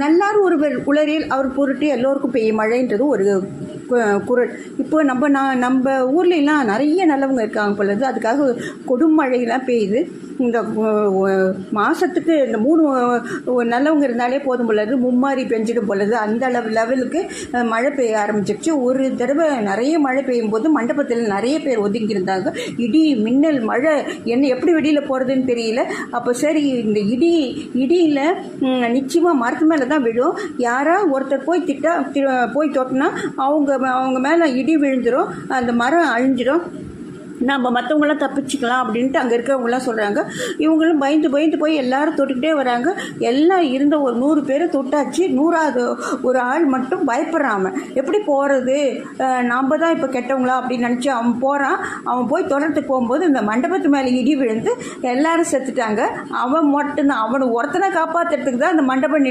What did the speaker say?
நல்லார் ஒருவர் உளரில் அவர் பொருட்டு எல்லோருக்கும் பெய்யும் மழைன்றது ஒரு குரல். குறள் இப்போ நம்ம நான் நம்ம ஊர்லலாம் நிறைய நல்லவங்க இருக்காங்க பொழுது அதுக்காக கொடும் மழையெல்லாம் பெய்யுது. இந்த மாதத்துக்கு இந்த மூணு நல்லவங்க இருந்தாலே போதும் பொழுது மும்மாரி பெஞ்சிடும் பொழுது அந்த அளவு லெவலுக்கு மழை பெய்ய ஆரம்பிச்சிருச்சு. ஒரு தடவை நிறைய மழை பெய்யும் போது மண்டபத்தில் நிறைய பேர் ஒதுங்கி இருந்தாங்க. இடி மின்னல் மழை என்ன எப்படி வெளியில் போகிறதுன்னு தெரியல. அப்போ சரி இந்த இடி இடியில் நிச்சயமாக மரத்து மேலே தான் விழும். யாரா ஒருத்தர் போய் திட்டா போய் தொட்டினா அவங்க அவங்க மேலே இடி விழுந்துடும் அந்த மரம் அழிஞ்சிடும் நம்ம மற்றவங்களாம் தப்பிச்சுக்கலாம் அப்படின்ட்டு அங்கே இருக்கிறவங்களாம் சொல்கிறாங்க இவங்களும் பயந்து பயந்து போய் எல்லாரும் தொட்டுக்கிட்டே வராங்க. எல்லாம் இருந்த ஒரு நூறு பேரை தொட்டாச்சு. நூறாவது ஒரு ஆள் மட்டும் பயப்படுறாம எப்படி போகிறது நாம் தான் இப்போ கெட்டவங்களா அப்படின்னு நினச்சி அவன் போகிறான் அவன் போய் தொடர்ந்து போகும்போது இந்த மண்டபத்து மேலே இடி விழுந்து எல்லாரும் செத்துட்டாங்க. அவன் மட்டும்தான். அவனை ஒருத்தனை காப்பாற்றுறதுக்கு தான் அந்த மண்டபம்